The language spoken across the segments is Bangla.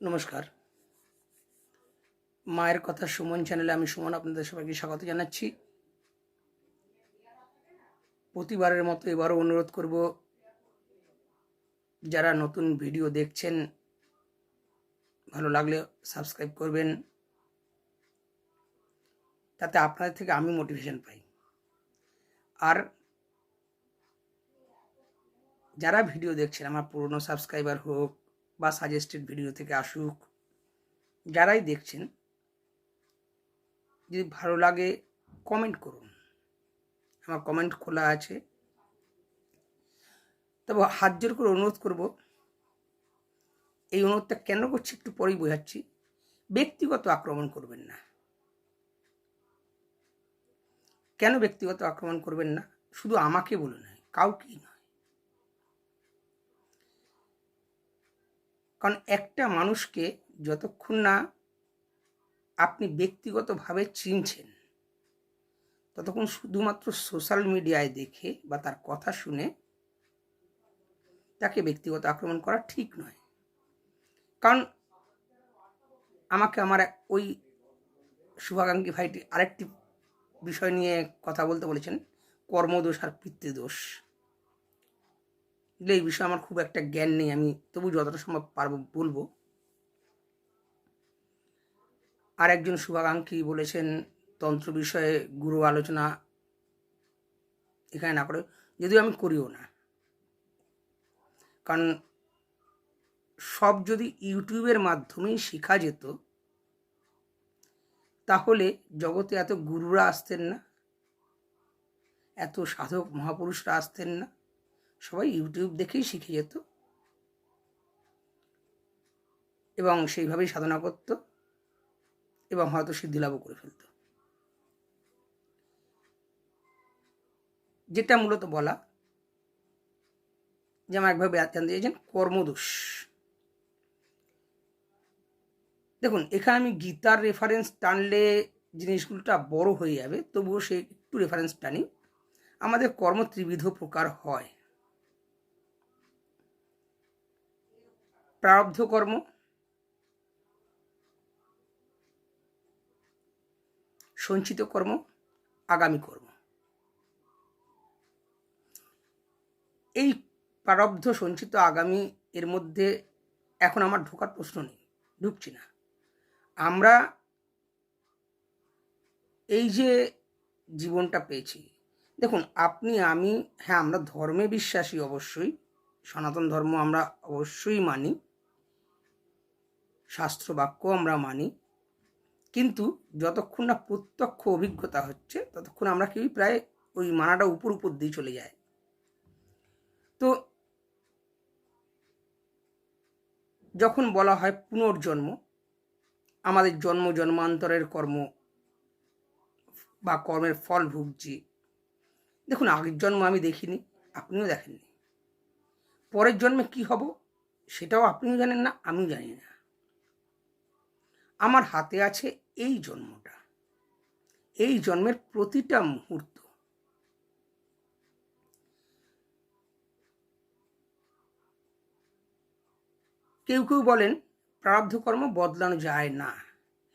নমস্কার। মায়ের কথা সুমন চ্যানেলে আমি সুমন আপনাদের সবাইকে স্বাগত জানাচ্ছি। প্রতিবারের মতো এবারও অনুরোধ করব, যারা নতুন ভিডিও দেখছেন, ভালো লাগলে সাবস্ক্রাইব করবেন। তাতে আপনাদের থেকে আমি মোটিভেশন পাই। আর যারা ভিডিও দেখছেন, আমার পুরনো সাবস্ক্রাইবার হোক বা সাজেস্টেড ভিডিও থেকে আসুক, যারাই দেখছেন, যদি ভালো লাগে কমেন্ট করুন। আমার কমেন্ট খোলা আছে। তবে হাত জোর করে অনুরোধ করব, এই অনুরোধটা কেন করছি একটু পরেই বোঝাচ্ছি। ব্যক্তিগত আক্রমণ করবেন না। কেন ব্যক্তিগত আক্রমণ করবেন না? শুধু আমাকে বলে নয় কাউকেই নয়। কারণ একটা মানুষকে যতক্ষণ না আপনি ব্যক্তিগতভাবে চিনছেন, ততক্ষণ শুধুমাত্র সোশ্যাল মিডিয়ায় দেখে বা তার কথা শুনে তাকে ব্যক্তিগত আক্রমণ করা ঠিক নয়। কারণ আমাকে আমার ওই শুভাকাঙ্ক্ষী ভাইটি আরেকটি বিষয় নিয়ে কথা বলতে বলেছেন, কর্মদোষ আর পিতৃদোষ। এগুলো এই বিষয়ে আমার খুব একটা জ্ঞান নেই, আমি তবু যতটা সম্ভব পারব বলব। আর একজন শুভাকাঙ্ক্ষী বলেছেন, তন্ত্র বিষয়ে গুরু আলোচনা এখানে না করে, যদিও আমি করিও না। কারণ সব যদি ইউটিউবের মাধ্যমেই শেখা যেত, তাহলে জগতে এত গুরুরা আসতেন না, এত সাধক মহাপুরুষরা আসতেন না সবাই ইউটিউব দেখেই শিখে যেত। এবং সেইভাবেই সাধনা করত এবং হয়তো সিদ্ধিলাভও করে ফেলত। যেটা মূলত বলা, যে আমার একভাবে জানতে চাইছেন কর্মদোষ। দেখুন, এখানে আমি গীতার রেফারেন্স টানলে জিনিসগুলোটা বড় হয়ে যাবে, তবুও সে একটু রেফারেন্স টানি। আমাদের কর্ম ত্রিবিধ প্রকার হয়। প্রারব্ধ কর্ম সঞ্চিত কর্ম আগামী কর্ম এই প্রারব্ধ, সঞ্চিত, আগামী এর মধ্যে এখন আমার ঢোকার প্রশ্ন নেই, ঢুকছি না। আমরা এই যে জীবনটা পেয়েছি, দেখুন, আপনি, আমি হ্যাঁ আমরা ধর্মে বিশ্বাসী অবশ্যই, সনাতন ধর্ম আমরা অবশ্যই মানি শাস্ত্র বাক্য আমরা মানি। কিন্তু যতক্ষণ না প্রত্যক্ষ অভিজ্ঞতা হচ্ছে, ততক্ষণ আমরা কেউই প্রায় ওই মানাটা উপর উপর দিয়ে চলে যায় তো যখন বলা হয় পুনর্জন্ম, আমাদের জন্ম জন্মান্তরের কর্ম বা কর্মের ফল ভুগছি। দেখুন, আগের জন্ম আমি দেখিনি, আপনিও দেখেননি। পরের জন্মে কি হব, সেটাও আপনিও জানেন না, আমিও জানি না। আমার হাতে আছে এই জন্মটা। এই জন্মের প্রতিটা মুহূর্ত। কেউ কেউ বলেন প্রারব্ধ কর্ম বদলানো যায় না।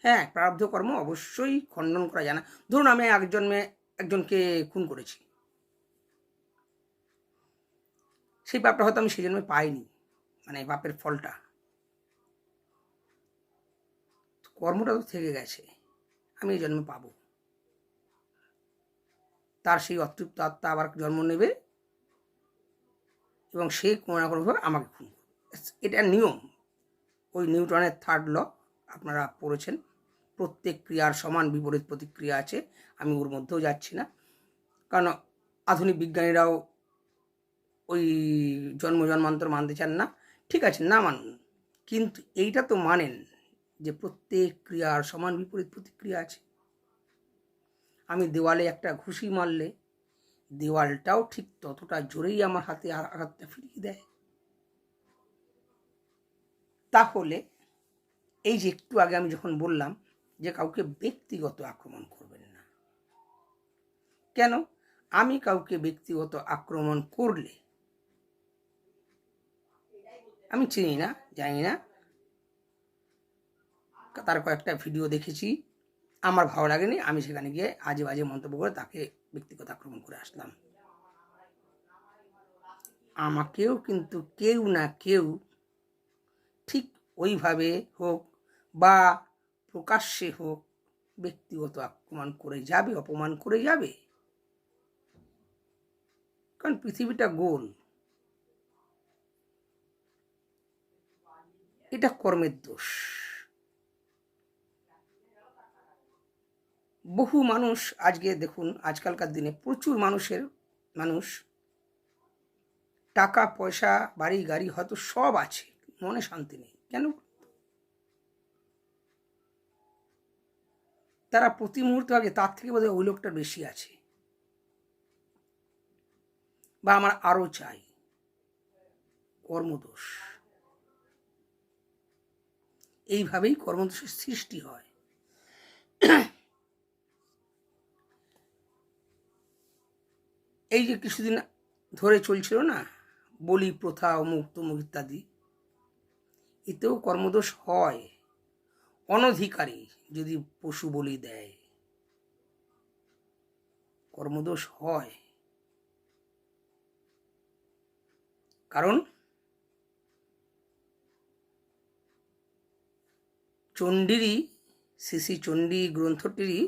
হ্যাঁ প্রারব্ধ কর্ম অবশ্যই খণ্ডন করা যায় না। ধরুন, আমি আগের জন্মে একজনকে খুন করেছি। সেই পাপটা হয়তো আমি সেই জন্মে পাইনি মানে বাপের ফলটা। কর্মটা তো থেকে গেছে, আমি এই জন্মে পাবো। তার সেই অতৃপ্ত আত্মা আবার জন্ম নেবে এবং সে কোনো না কোনোভাবে আমাকে খুন এটা নিয়ম। ওই নিউটনের থার্ড ল আপনারা পড়েছেন। প্রত্যেক ক্রিয়ার সমান বিপরীত প্রতিক্রিয়া আছে, আমি ওর মধ্যেও যাচ্ছি না। কারণ আধুনিক বিজ্ঞানীরাও ওই জন্ম জন্মান্তর মানতে চান না। ঠিক আছে, না মানুন। কিন্তু এইটা তো মানেন। যে প্রত্যেক ক্রিয়ার সমান বিপরীত প্রতিক্রিয়া আছে। আমি দেওয়ালে একটা ঘুষি মারলে দেওয়ালটাও ঠিক ততটা জোরেই আমার হাতে আ- আঘাতটা ফিরিয়ে দেয়। তাহলে এই যে একটু আগে আমি যখন বললাম যে কাউকে ব্যক্তিগত আক্রমণ করবেন না, কেন? আমি কাউকে ব্যক্তিগত আক্রমণ করলে, আমি চিনি না, জানি না তার কয়েকটা ভিডিও দেখেছি। আমার ভালো লাগেনি, আমি সেখানে গিয়ে আজে বাজে মন্তব্য করে তাকে ব্যক্তিগত আক্রমণ করে আসলাম। আমাকেও কিন্তু কেউ না কেউ ঠিক ওইভাবে হোক বা প্রকাশ্যে হোক ব্যক্তিগত আক্রমণ করে যাবে, অপমান করে যাবে। কারণ পৃথিবীটা গোল। এটা কর্মের দোষ। বহু মানুষ আজকে দেখুন, আজকালকার দিনে প্রচুর মানুষের, মানুষ টাকা, পয়সা, বাড়ি, গাড়ি, হয়তো সব আছে, মনে শান্তি নেই। কেন? তারা প্রতি মুহূর্তে আগে তার থেকে বোধহয় ওই লোকটার বেশি আছে। বা আমার আরও চাই। কর্মদোষ। এইভাবেই কর্মদোষের সৃষ্টি হয়। এই যে কিছুদিন ধরে চলছিল না, বলি, প্রথা, অমুক তমুক ইত্যাদি, এতেও কর্মদোষ হয়। অনধিকারী যদি পশু বলি দেয়, কর্মদোষ হয়। কারণ চণ্ডীরই, শ্রী শ্রী চণ্ডী গ্রন্থটিরই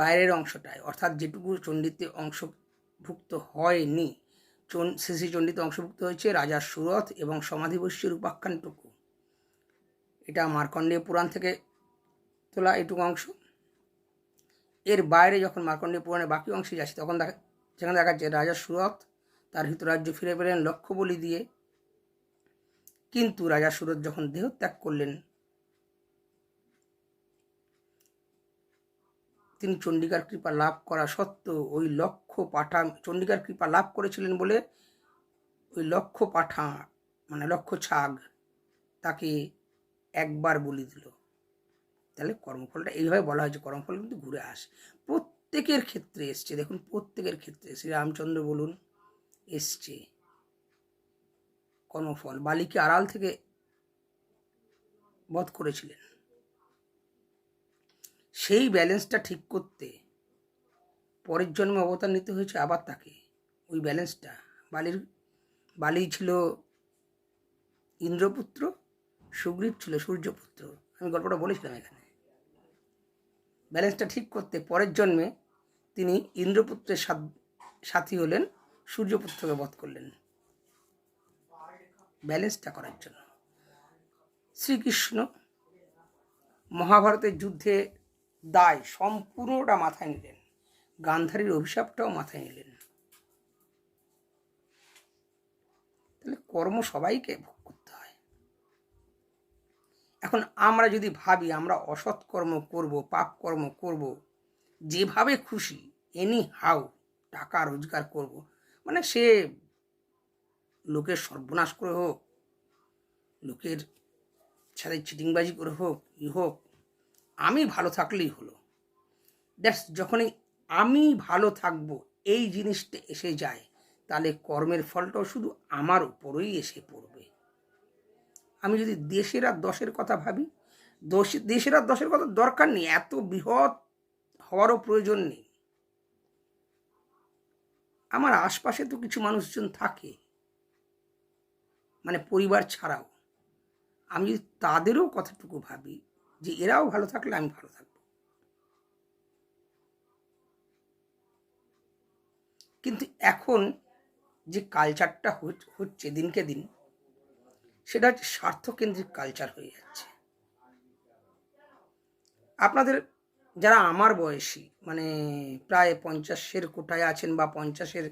বাইরের অংশটায়, অর্থাৎ যেটুকু চণ্ডীতে অংশভুক্ত হয়নি শ্রী চণ্ডীতে অংশভুক্ত হয়েছে রাজার সুরথ এবং সমাধিবস্যের উপাখ্যানটুকু। এটা মার্কণ্ডেয় পুরাণ থেকে তোলা এটুকু অংশ। এর বাইরে যখন মার্কণ্ডেয় পুরাণের বাকি অংশে যাচ্ছে, তখন দেখা, সেখানে দেখা যাচ্ছে রাজা সুরথ তার হিতরাজ্য ফিরে পেলেন লক্ষ্য বলি দিয়ে। কিন্তু রাজা সুরথ যখন দেহত্যাগ করলেন তিনি চণ্ডিকার কৃপা লাভ করা সত্ত্বেও ওই লক্ষ পাঠা চণ্ডিকার কৃপা লাভ করেছিলেন বলে ওই লক্ষ পাঠা মানে লক্ষ ছাগ তাকে একবার বলি দিল। তাহলে কর্মফলটা এইভাবে বলা হয়েছে, কর্মফল কিন্তু ঘুরে আসে। প্রত্যেকের ক্ষেত্রে এসছে, দেখুন প্রত্যেকের ক্ষেত্রে শ্রীরামচন্দ্র বলুন, এসছে। কর্মফল, বালিকে আড়াল থেকে বধ করেছিলেন। সেই ব্যালেন্সটা ঠিক করতে পরের জন্মে অবতার নিতে হয়েছে আবার তাকে। ওই ব্যালেন্সটা। বালির বালি ছিল ইন্দ্রপুত্র, সুগ্রীব ছিল সূর্যপুত্র। আমি গল্পটা বলেছিলাম এখানে। ব্যালেন্সটা ঠিক করতে পরের জন্মে তিনি ইন্দ্রপুত্রের সাথী হলেন, সূর্যপুত্রকে বধ করলেন। ব্যালেন্সটা করার জন্য। শ্রীকৃষ্ণ মহাভারতের যুদ্ধে দায় সম্পূর্ণটা মাথায় নিলেন। গান্ধারীর অভিশাপটাও মাথায় নিলেন। তাহলে কর্ম সবাইকে ভোগ করতে হয়। এখন আমরা যদি ভাবি, আমরা অসৎ কর্ম করব, পাপ কর্ম করব, যেভাবে খুশি এনি হাউ টাকা রোজগার করব মানে সে লোকের সর্বনাশ করে হোক, লোকের সাথে চিটিংবাজি করে হোক, ই হোক আমি ভালো থাকলেই হলো। দ্যাটস যখনই আমি ভালো থাকব, এই জিনিসটা এসে যায়, তাহলে কর্মের ফলটাও শুধু আমার উপরেই এসে পড়বে। আমি যদি দেশের আর দশের কথা ভাবি দেশের আর দশের কথা দরকার নেই, এত বৃহৎ হওয়ারও প্রয়োজন নেই। আমার আশপাশে তো কিছু মানুষজন থাকে মানে পরিবার ছাড়াও। আমি যদি তাদেরও কথাটুকু ভাবি যে এরাও ভালো থাকলে আমি ভালো থাকব। কিন্তু এখন যে কালচারটা হচ্ছে দিনকে দিন, সেটা হচ্ছে স্বার্থকেন্দ্রিক কালচার হয়ে যাচ্ছে। আপনাদের যারা আমার বয়সী মানে প্রায় পঞ্চাশের কোটায় আছেন বা পঞ্চাশের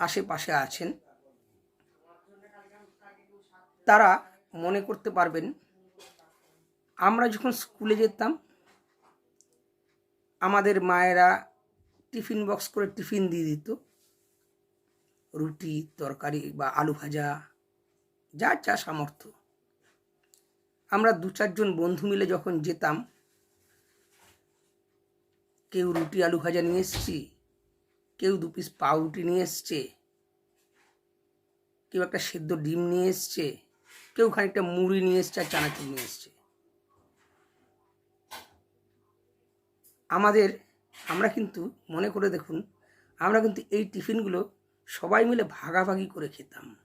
আশেপাশে আছেন, তারা মনে করতে পারবেন আমরা যখন স্কুলে যেতাম, আমাদের মায়েরা টিফিন বক্স করে টিফিন দিয়ে দিত। রুটি, তরকারি বা আলু ভাজা, যা যা সামর্থ্য। আমরা দু চারজন বন্ধু মিলে যখন যেতাম, কেউ রুটি, আলু ভাজা নিয়ে এসছি, কেউ দু পিস পাউরুটি নিয়ে এসছে, কেউ একটা সেদ্ধ ডিম নিয়ে এসছে, কেউ খানিকটা মুড়ি নিয়ে এসছে আর চানাচুর নিয়ে এসছে। আমাদের, আমরা কিন্তু মনে করে দেখুন, আমরা কিন্তু এই টিফিনগুলো সবাই মিলে ভাগাভাগি করে খেতাম।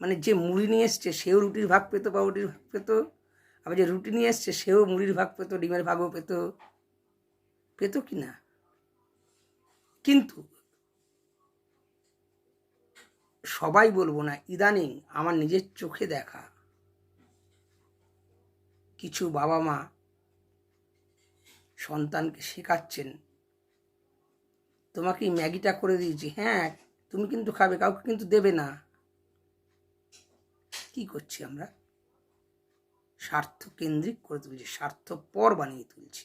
মানে যে মুড়ি নিয়ে এসছে, সেও রুটির ভাগ পেতো বা রুটির ভাগ পেতো, আবার যে রুটি নিয়ে এসছে, সেও মুড়ির ভাগ পেতো, ডিমের ভাগও পেতো। পেতো কি না? কিন্তু সবাই বলব না, ইদানিং আমার নিজের চোখে দেখা কিছু বাবা মা সন্তানকে শেখাচ্ছেন। তোমাকে ম্যাগিটা করে দিয়েছি। হ্যাঁ তুমি কিন্তু খাবে, কাউকে কিন্তু দেবে না। কি করছি আমরা? স্বার্থ কেন্দ্রিক করে তুলছি, স্বার্থপর বানিয়ে তুলছি।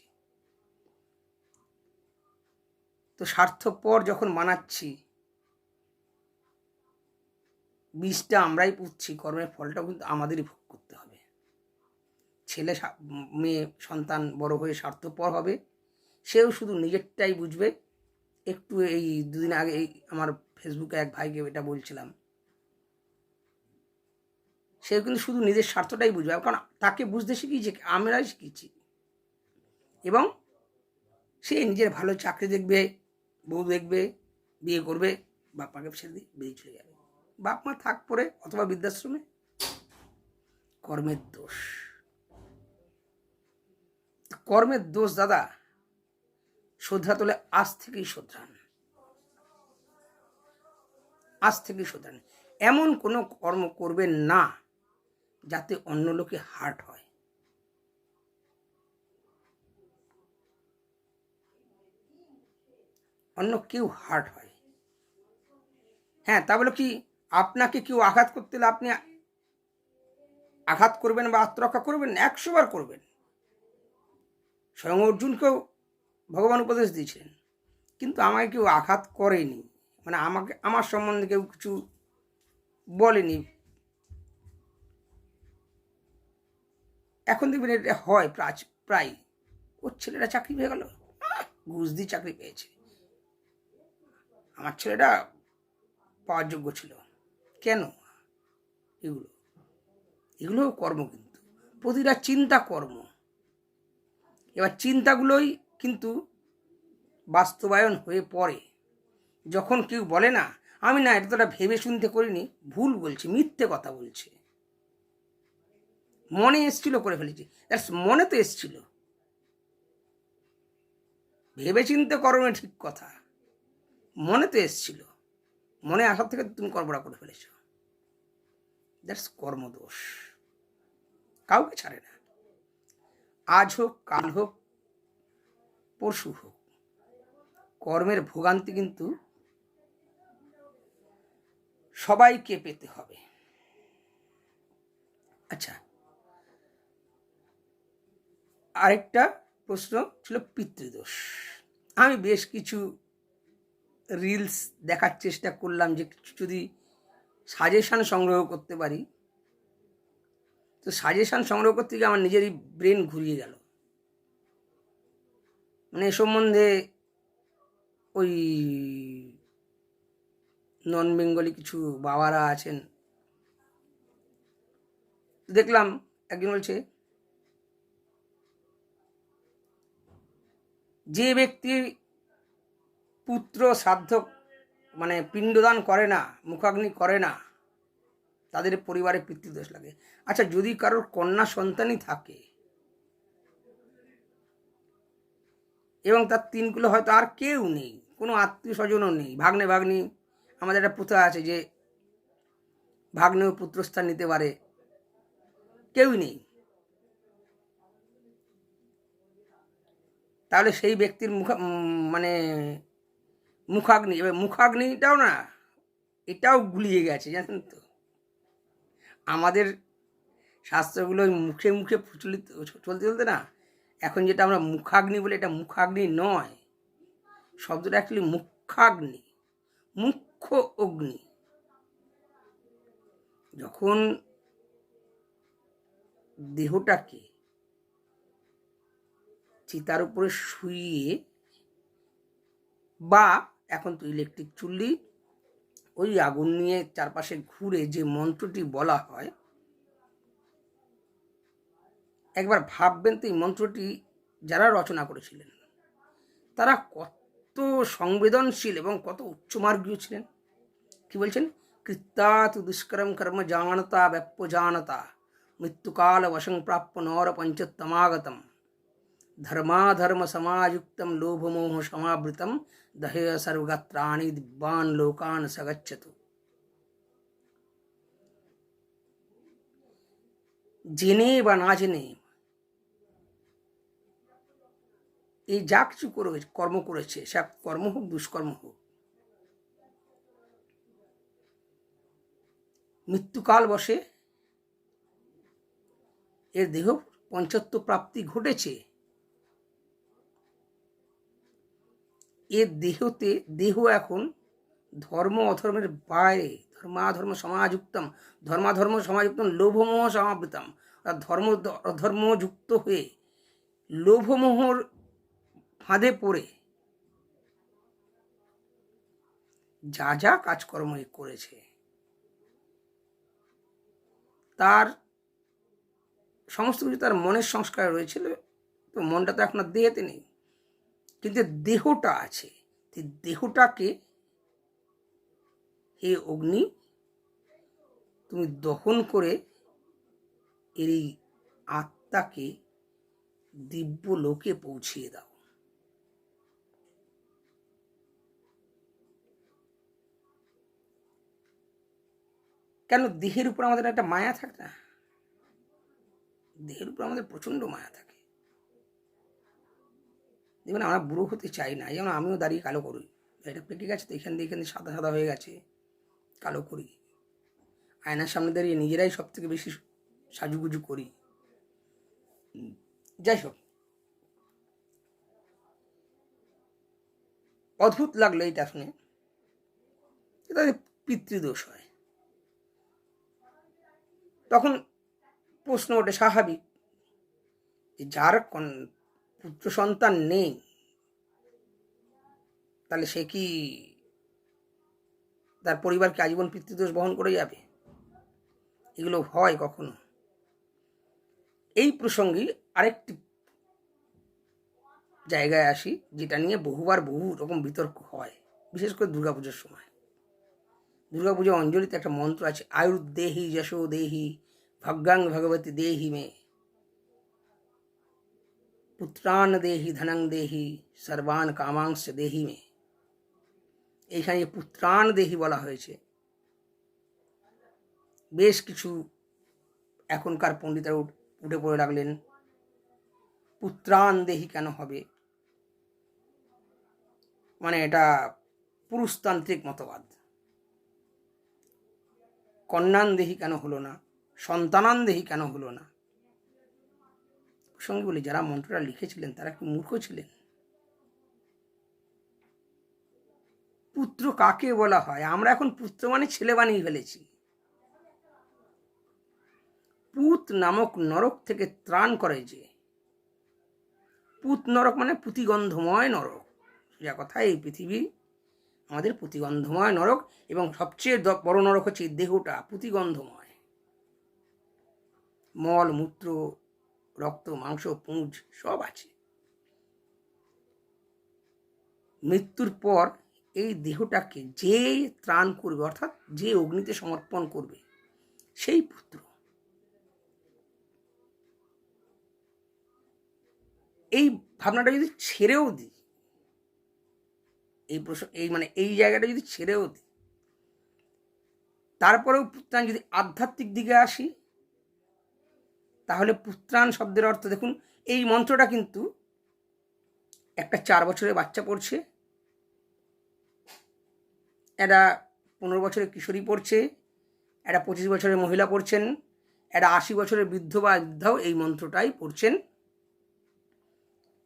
তো স্বার্থপর যখন মানাচ্ছি বীজটা আমরাই পুঁতছি, কর্মের ফলটাও কিন্তু আমাদেরই ভোগ করতে হবে। ছেলে মেয়ে, সন্তান বড় হয়ে স্বার্থপর হবে। সেও শুধু নিজেরটাই বুঝবে। একটু এই দুদিন আগে এই আমার ফেসবুকে এক ভাইকে এটা বলছিলাম। সেও কিন্তু শুধু নিজের স্বার্থটাই বুঝবে। কারণ তাকে বুঝতে শিখিয়েছে আমরাই শিখিয়েছি এবং সে নিজের ভালো চাকরি দেখবে, বউ দেখবে, বিয়ে করবে বাপ মাকে ছেড়ে দিয়ে বেরিয়ে চলে যাবে। বাপ মা থাক পরে অথবা বৃদ্ধাশ্রমে, কর্মের দোষ। কর্মের দোষ দাদা তোলে আজ থেকেই শোধরান। আজ থেকেই শোধরান। এমন কোনো কর্ম করবেন না যাতে অন্য লোকে হার্ট হয়। অন্য কেউ হার্ট হয়। হ্যাঁ তা বলে কি আপনাকে কেউ আঘাত করতে হলে আপনি আঘাত করবেন বা আত্মরক্ষা করবেন? একশো বার করবেন। স্বয়ং অর্জুনকেও ভগবান উপদেশ দিয়েছিলেন। কিন্তু আমাকে কেউ আঘাত করেনি। মানে আমাকে, আমার সম্বন্ধে কেউ কিছু বলেনি। এখন দেখবেন এটা হয় প্রায় প্রায়। ওর ছেলেটা চাকরি পেয়ে গেল। ঘুষ দিয়ে চাকরি পেয়েছে। আমার ছেলেটা পাওয়ার যোগ্য ছিল। কেন? এগুলো এগুলোও কর্ম কিন্তু। প্রতিটা চিন্তা কর্ম। এবার চিন্তাগুলোই কিন্তু বাস্তবায়ন হয়ে পড়ে। যখন কেউ বলে না, আমি না, এটা তোরা ভেবে শুনতে করিনি, ভুল বলছি, মিথ্যে কথা বলছে। মনে এসছিল করে ফেলেছি। দ্যাটস মনে তো এসছিল। ভেবে চিনতে কর্মে ঠিক কথা। মনে তো এসছিল। মনে আসার থেকে তুমি কর্মটা করে ফেলেছ। দ্যাটস কর্মদোষ। কাউকে ছাড়ে না। আজ হোক, কাল হোক, পরশু হোক। কর্মের ভোগান্তি কিন্তু সবাইকে পেতে হবে। আচ্ছা আরেকটা প্রশ্ন ছিল পিতৃদোষ। আমি বেশ কিছু রিলস দেখার চেষ্টা করলাম যে যদি সাজেশান সংগ্রহ করতে পারি। তো সাজেশান সংগ্রহ করতে গিয়ে আমার নিজেরই ব্রেন ঘুরিয়ে গেল। মানে এ সম্বন্ধে ওই নন বেঙ্গলি কিছু বাবারা আছেন, দেখলাম একজন বলছে, যে ব্যক্তি পুত্র শ্রাদ্ধ মানে পিণ্ডদান করে না, মুখাগ্নি করে না তাদের পরিবারে পিতৃদোষ লাগে। আচ্ছা যদি কারোর কন্যা সন্তানই থাকে এবং তার তিনগুলো হয়তো আর কেউ নেই, কোনো আত্মীয় স্বজনও নেই, ভাগ্নে, ভাগ্নি, আমাদের একটা প্রথা আছে যে ভাগ্নেও পুত্রস্থান নিতে পারে কেউই নেই। তাহলে সেই ব্যক্তির মুখ মানে মুখাগ্নি, এবার মুখাগ্নিটাও না, এটাও গুলিয়ে গেছে, জানেন তো? আমাদের শাস্ত্রগুলো মুখে মুখে প্রচলিত, চলতে চলতে না, এখন যেটা আমরা মুখাগ্নি বলি, এটা মুখাগ্নি নয়। শব্দটা অ্যাকচুয়ালি মুখাগ্নি, মুখ্য অগ্নি। যখন দেহটাকে চিতার উপরে শুইয়ে বা এখন তো ইলেকট্রিক চুল্লি ওই আগুন নিয়ে চারপাশে ঘুরে যে মন্ত্রটি বলা হয়, একবার ভাববেন তো এই মন্ত্রটি যারা রচনা করেছিলেন, তারা কত সংবেদনশীল এবং কত উচ্চমার্গীয় ছিলেন। কি বলছেন? কৃত্যাত দুষ্করম কর্ম জানতা ব্যাপ্য জানতা, মৃত্যুকাল বশং প্রাপ্য নর পঞ্চতমাগতম ধর্মাধর্ম সমাযুক্তম, লোভমোহ সমাবৃতম দহেয় সর্বগাত্রাণি দিব্যান লোকান সগচ্ছতু জেনে বা না জেনে এই যা কিছু করে কর্ম করেছে, সে কর্ম হোক, দুষ্কর্ম হোক। মৃত্যুকাল বসে, এর দেহ পঞ্চত্ব প্রাপ্তি ঘটেছে। এর দেহতে, দেহ এখন ধর্ম অধর্মের বাইরে, ধর্মাধর্ম সমাযুক্তম ধর্মাধর্ম সমাযুক্তম লোভমোহ সমাবৃতম। অর্থাৎ ধর্ম অধর্ম যুক্ত হয়ে লোভমোহর ফাঁদে পড়ে যা যা কাজকর্ম করেছে, তার সমস্ত কিছু তার মনের সংস্কার রয়েছিল, তো মনটা তো এখন আর দেহেতে নেই। কিন্তু দেহটা আছে। দেহটাকে হে অগ্নি, তুমি দহন করে এর এই আত্মাকে দিব্য লোকে পৌঁছিয়ে দাও। কেন দেহের উপর আমাদের একটা মায়া থাকে না? দেহের উপর আমাদের প্রচণ্ড মায়া থাকে দেখবেন আমরা বুড়ো হতে চাই না যেমন আমিও দাঁড়িয়ে কালো করি। এটা পেকে গেছে তো এখান দিয়ে এখান সাদা সাদা হয়ে গেছে, কালো করি। আয়নার সামনে দাঁড়িয়ে নিজেরাই সব থেকে বেশি সাজুগুজু করি। যাই হোক। অদ্ভুত লাগল এইটা শুনে। এটা পিতৃদোষ হয়। তখন প্রশ্ন ওঠে স্বাভাবিক যার পুত্র সন্তান নেই, তাহলে সে কি তার পরিবারকে আজীবন পিতৃদোষ বহন করে যাবে? এগুলো হয় কখনো? এই প্রসঙ্গে আরেকটি জায়গায় আসি, যেটা নিয়ে বহুবার বহু রকম বিতর্ক হয়, বিশেষ করে দুর্গাপুজোর সময়। দুর্গাপুজো অঞ্জলিতে একটা মন্ত্র আছে, আয়ুর্দেহি যশো দেহি ভগ্গাং ভগবতী দেহি মে। পুত্রান দেহি ধনং দেহি সর্বান কামাংশ দেহি মে এইখানে পুত্রান দেহি বলা হয়েছে। বেশ কিছু এখনকার পণ্ডিতরা উঠে পড়ে লাগলেন পুত্রান দেহি কেন হবে? মানে এটা পুরুষতান্ত্রিক মতবাদ। কন্যান দেহি কেন হলো না? সন্তানান দেহি কেন হলো না? প্রসঙ্গে বলি, যারা মন্ত্রটা লিখেছিলেন, তারা কি মূর্খ ছিলেন? পুত্র কাকে বলা হয়? আমরা এখন পুত্র মানে ছেলে বানিয়ে ফেলেছি। পুত নামক নরক থেকে ত্রাণ করে যে। পুত নরক মানে পুতিগন্ধময় নরক। যা কথা, এই পৃথিবী আমাদের পুতিগন্ধময় নরক এবং সবচেয়ে বড় নরক হচ্ছে দেহটা, পুতিগন্ধময়। মল, মূত্র রক্ত, মাংস, পুঁজ সব আছে। মৃত্যুর পর এই দেহটাকে যে ত্রাণ করবে, অর্থাৎ যে অগ্নিতে সমর্পণ করবে, সেই পুত্র। এই ভাবনাটা যদি ছেড়েও দিই, এই প্রশ্ন, এই মানে এই জায়গাটা যদি ছেড়েও দিই, তারপরেও পুত্রাণ যদি আধ্যাত্মিক দিকে আসি তাহলে পুত্রাণ শব্দের অর্থ দেখুন, এই মন্ত্রটা কিন্তু একটা চার বছরের বাচ্চা পড়ছে, একটা পনেরো বছরের কিশোরী পড়ছে, একটা পঁচিশ বছরের মহিলা পড়ছেন, একটা আশি বছরের বৃদ্ধ বা বৃদ্ধাও এই মন্ত্রটাই পড়ছেন।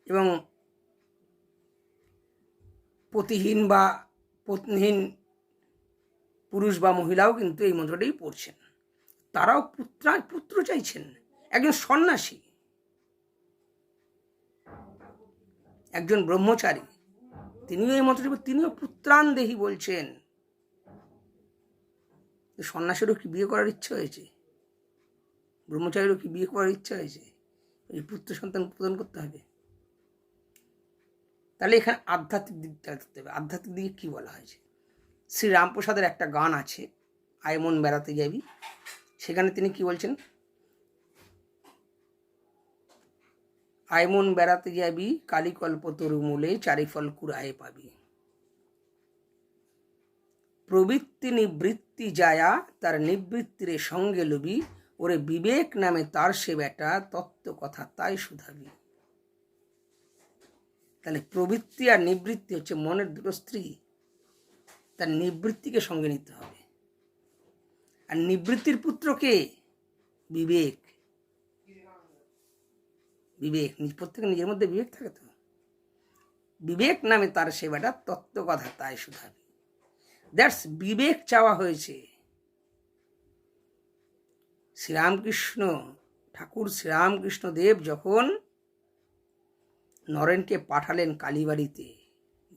এবং পতিহীন বা পত্নীহীন পুরুষ বা মহিলাও কিন্তু এই মন্ত্রটাই পড়ছেন। তারাও পুত্রা, পুত্র চাইছেন। একজন সন্ন্যাসী, একজন ব্রহ্মচারী, তিনিও এই মন্ত্রটি তিনিও পুত্রান দেহি বলছেন সন্ন্যাসীরও কি বিয়ে করার ইচ্ছা হয়েছে? ব্রহ্মচারীরও কি বিয়ে করার ইচ্ছা হয়েছে? ওই পুত্র সন্তান প্রদান করতে হবে। তাহলে এখানে আধ্যাত্মিক দিকটা ধরতে হবে। আধ্যাত্মিক দিকে কী বলা হয়েছে? শ্রী রামপ্রসাদের একটা গান আছে, আয়মন বেড়াতে যাবি। সেখানে তিনি কি বলছেন? আয়মন বেড়াতে যাবি, কালিকল্প তরু মূলে চারিফল কুড়ায়ে পাবি। প্রবৃত্তি নিবৃত্তি যায়া তার নিবৃত্তিরে সঙ্গে লবি, ওরে বিবেক নামে তার সে বেটা তত্ত্ব কথা তাই শুধাবি। তাহলে প্রবৃত্তি আর নিবৃত্তি হচ্ছে মনের দুটো স্ত্রী, তার নিবৃত্তিকে সঙ্গে নিতে হবে। আর নিবৃত্তির পুত্রকে বিবেক। বিবেক প্রত্যেকে নিজের মধ্যে বিবেক থাকে তো। বিবেক নামে তার সেবাটা তত্ত্ব কথা তাই শুধাবি দ্যাটস বিবেক চাওয়া হয়েছে। শ্রীরামকৃষ্ণ, ঠাকুর শ্রীরামকৃষ্ণ দেব যখন নরেনকে পাঠালেন কালীবাড়িতে,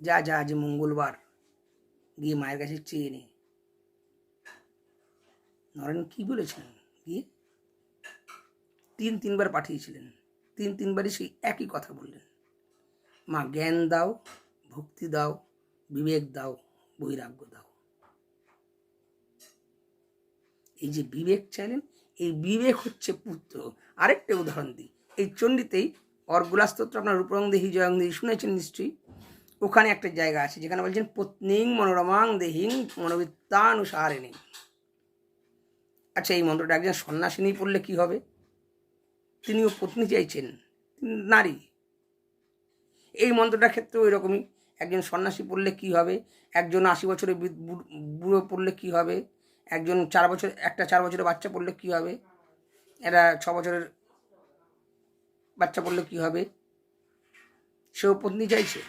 যা যা, আজ মঙ্গলবার, গিয়ে মায়ের কাছে চেয়ে নে। নরেন কি বলেছিলেন গিয়ে তিন, তিনবার পাঠিয়েছিলেন। তিন তিনবারই সেই একই কথা বললেন। মা, জ্ঞান দাও, ভক্তি দাও, বিবেক দাও, বৈরাগ্য দাও। এই যে বিবেক চাইলেন, এই বিবেক হচ্ছে পুত্র। আরেকটা উদাহরণ দিই। এই চণ্ডীতেই অর্গুলাস্তত্র আপনার রূপরং দেহি, জয়ং দেহি, শুনেছেন নিশ্চয়ই? ওখানে একটা জায়গা আছে যেখানে বলছেন, পত্নীং মনোরমাং দেহিং মনোবিত্তানুসারিণী। আচ্ছা এই মন্ত্রটা একজন সন্ন্যাসিনী পড়লে কি হবে? তিনিও পত্নী চাইছেন নারী। এই মন্ত্রটার ক্ষেত্রেও এরকমই। একজন সন্ন্যাসী পড়লে কি হবে? একজন আশি বছরের বুড়ো- পড়লে কি হবে? একজন চার বছর, একটা চার বছরের বাচ্চা পড়লে কি হবে? এরা ছ বছরের বাচ্চা পড়লে কি হবে? সেও পত্নী চাইছে।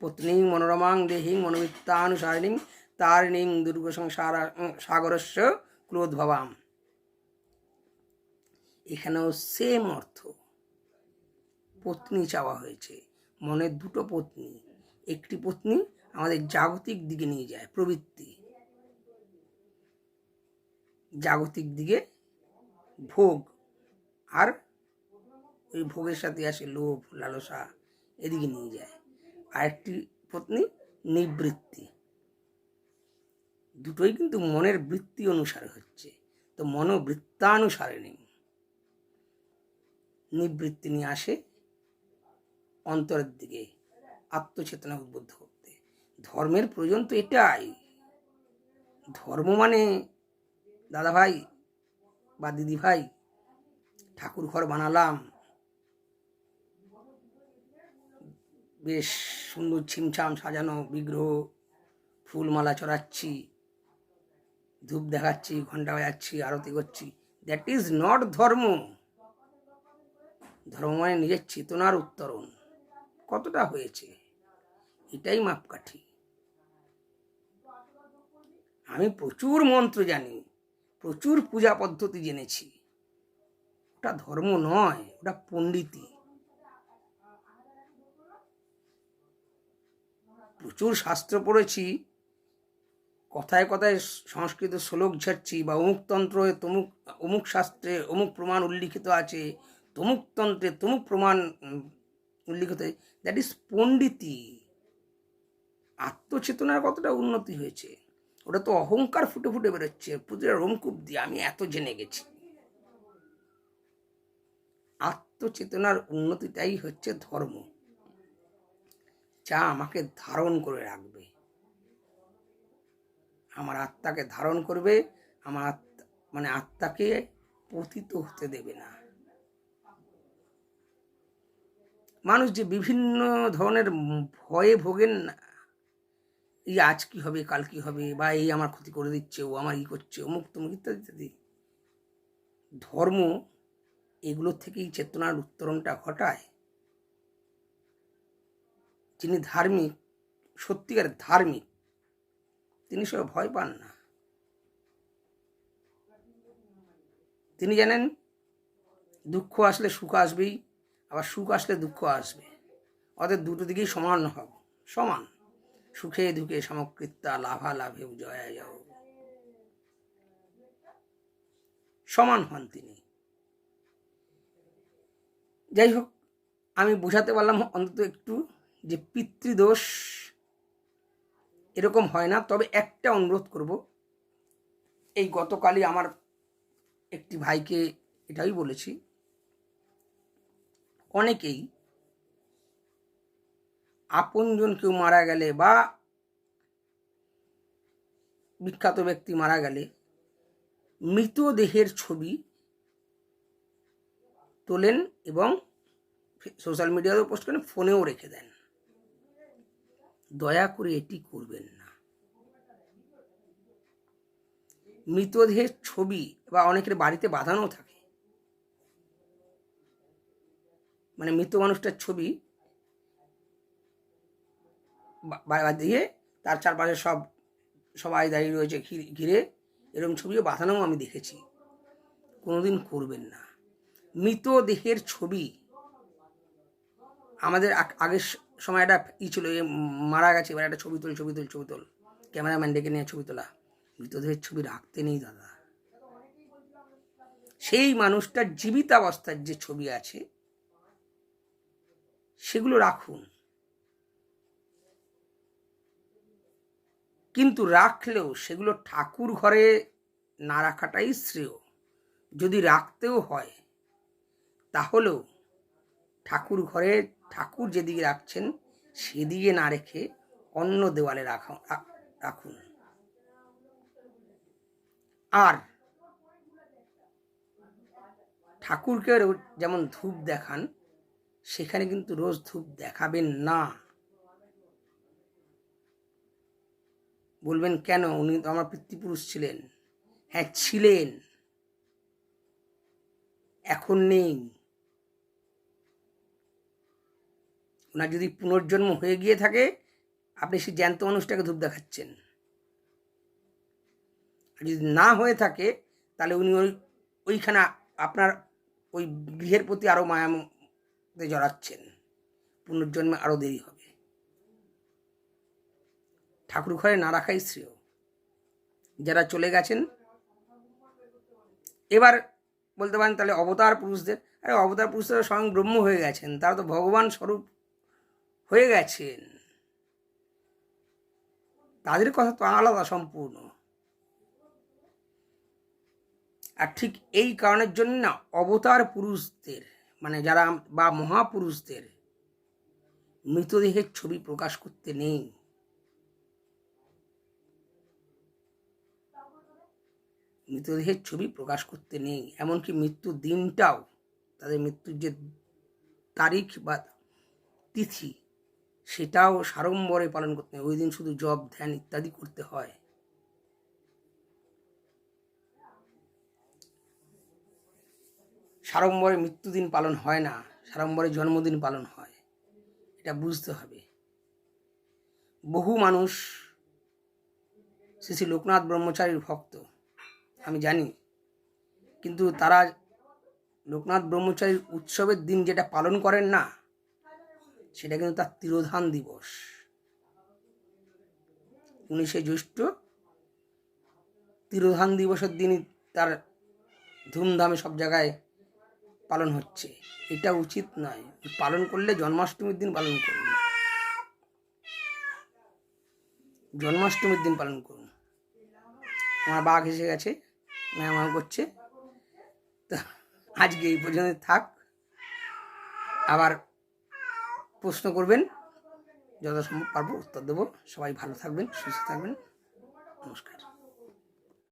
পত্নী মনোরমাং দেহিং মনোবিত্তানুসারিণীং, তারিণীং দুর্গ সংসার সাগরস্য ক্রোধভাবাম। এখানেও সেম অর্থ। পত্নী চাওয়া হয়েছে। মনের দুটো পত্নী। একটি পত্নী আমাদের জাগতিক দিকে নিয়ে যায়, প্রবৃত্তি। জাগতিক দিকে ভোগ। আর ওই ভোগের সাথে আসে লোভ, লালসা এদিকে নিয়ে যায়। আরেকটি পত্নী নিবৃত্তি। দুটোই কিন্তু মনের বৃত্তি অনুসারে হচ্ছে। তো মনোবৃত্তানুসারে নেই নিবৃত্তি নিয়ে আসে অন্তরের দিকে আত্মচেতনা উদ্বুদ্ধ করতে। ধর্মের প্রয়োজন তো এটাই। ধর্ম মানে দাদা ভাই বা দিদি ভাই ঠাকুর ঘর বানালাম। বেশ সুন্দর ছিমছাম সাজানো, বিগ্রহ, ফুলমালা চড়াচ্ছি, ধূপ দেখাচ্ছি ঘণ্টা বাজাচ্ছি, আরতি করছি। দ্যাট ইজ নট ধর্ম। ধর্ম মানে নিজের চেতনার উত্তরণ। কতটা হয়েছে? এটাই মাপকাঠি। আমি প্রচুর মন্ত্র জানি, প্রচুর পূজা পদ্ধতি জেনেছি। ওটা ধর্ম নয়, ওটা পণ্ডিতি। প্রচুর শাস্ত্র পড়েছি, কথায় কথায় সংস্কৃত শ্লোক ঝাড়ছি বা অমুক তন্ত্র তমুক, অমুক শাস্ত্রে অমুক প্রমাণ উল্লিখিত আছে তমুক তন্ত্রে তমুক প্রমাণ উল্লিখিত দ্যাট ইজ পণ্ডিতি। আত্মচেতনার কতটা উন্নতি হয়েছে? ওটা তো অহংকার ফুটে ফুটে বেরোচ্ছে। প্রতিটা রোমকূপ দিয়ে আমি এত জেনে গেছি। আত্মচেতনার উন্নতিটাই হচ্ছে ধর্ম। যা আমাকে ধারণ করে রাখবে। আমার আত্মাকে ধারণ করবে। আমার আত্মা মানে আত্মাকে পতিত হতে দেবে না। মানুষ যে বিভিন্ন ধরনের ভয়ে ভোগেন না। এই আজ কি হবে, কাল কি হবে, বা এই আমার ক্ষতি করে দিচ্ছে, ও আমার ই করছে, অমুক তমুক ইত্যাদি ইত্যাদি। ধর্ম এগুলো থেকেই চেতনার উত্তরণটা ঘটায়। যিনি ধার্মিক সত্যিকার ধার্মিক, তিনি সব ভয় পান না। তিনি জানেন, দুঃখ আসলে সুখ আসবেই। আবার সুখ আসলে দুঃখ আসবে। অর্থাৎ দুটো দিকেই সমান হব সমান। সুখে দুঃখে সমকৃত্যা লাভা লাভে জয়া যাও। সমান হন তিনি। যাই হোক, আমি বোঝাতে পারলাম অন্তত একটু যে পিতৃদোষ এরকম হয় না, তবে একটা অনুরোধ করব। এই গতকালই আমার একটি ভাইকে এটাই বলেছি অনেকেই আপনজন কেউ মারা গেলে বা বিখ্যাত ব্যক্তি মারা গেলে মৃতদেহের ছবি তোলেন এবং সোশ্যাল মিডিয়াতেও পোস্ট করেন, ফোনেও রেখে দেন। দয়া করে এটি করবেন না। মৃতদেহের ছবি বা অনেকের বাড়িতে বাঁধানো থাকে মানে মৃত মানুষটার ছবি দিয়ে তার চারপাশে সব, সবাই দাঁড়িয়ে রয়েছে ঘিরে- এরকম ছবিও বাঁধানোও আমি দেখেছি। কোনোদিন করবেন না। মৃত দেহের ছবি। আমাদের আগের সময় একটা ই ছিল এ মারা গেছে, এবার একটা ছবি তোল ছবি তোল ছবি তোল। ক্যামেরাম্যান ডেকে নিয়ে ছবি তোলা। মৃতদেহের ছবি রাখতে নেই দাদা। সেই মানুষটার জীবিতাবস্থার যে ছবি আছে সেগুলো রাখুন। কিন্তু রাখলেও সেগুলো ঠাকুর ঘরে না রাখাটাই শ্রেয়। যদি রাখতেও হয়, তাহলেও ঠাকুর ঘরে ঠাকুর যেদিকে রাখছেন, সেদিকে না রেখে অন্য দেওয়ালে রাখা রাখুন। আর ঠাকুরকে যেমন ধূপ দেখান সেখানে কিন্তু রোজ ধূপ দেখাবেন না। বলবেন, কেন? উনি তো আমার পিতৃপুরুষ ছিলেন। হ্যাঁ ছিলেন। এখন নেই। ওনার যদি পুনর্জন্ম হয়ে গিয়ে থাকে, আপনি সেই জ্যান্ত মানুষটাকে ধূপ দেখাচ্ছেন। যদি না হয়ে থাকে, তাহলে উনি ওই, ওইখানে আপনার ওই গৃহের প্রতি আরও মায়াতে জড়াচ্ছেন। পুনর্জন্মে আরও দেরি হবে। ঠাকুর ঘরে না রাখাই শ্রেয়। যারা চলে গেছেন, এবার বলতে পারেন তাহলে অবতার পুরুষদের, আরে অবতার পুরুষরা স্বয়ং ব্রহ্ম হয়ে গেছেন, তারা তো ভগবান স্বরূপ হয়ে গেছেন। তাদের কথা তো আলাদা সম্পূর্ণ। আর ঠিক এই কারণের জন্য না, অবতার পুরুষদের মানে যারা বা মহাপুরুষদের মৃতদেহের ছবি প্রকাশ করতে নেই। মৃতদেহের ছবি প্রকাশ করতে নেই, এমনকি মৃত্যুর দিনটাও, তাদের মৃত্যুর যে তারিখ বা তিথি, সেটাও সাড়ম্বরে পালন করতে হয় ওই দিন শুধু জব ধ্যান ইত্যাদি করতে হয়। সাড়ম্বরে মৃত্যুদিন পালন হয় না, সাড়ম্বরে জন্মদিন পালন হয়। এটা বুঝতে হবে। বহু মানুষ শ্রী শ্রী লোকনাথ ব্রহ্মচারীর ভক্ত, আমি জানি। কিন্তু তারা লোকনাথ ব্রহ্মচারীর উৎসবের দিন যেটা পালন করেন না, সেটা কিন্তু তার তিরোধান দিবস। উনিশে জ্যৈষ্ঠ তিরোধান দিবসের দিনই তার ধুমধামে সব জায়গায় পালন হচ্ছে। এটা উচিত নয়। পালন করলে জন্মাষ্টমীর দিন পালন করুন। জন্মাষ্টমীর দিন পালন করুন। আমার বাঘ এসে গেছে, ম্যাম করছে। তো আজকে এই পর্যন্ত থাক। আবার প্রশ্ন করবেন যত সম্ভব পারব উত্তর দেবো। সবাই ভালো থাকবেন, সুস্থ থাকবেন। নমস্কার।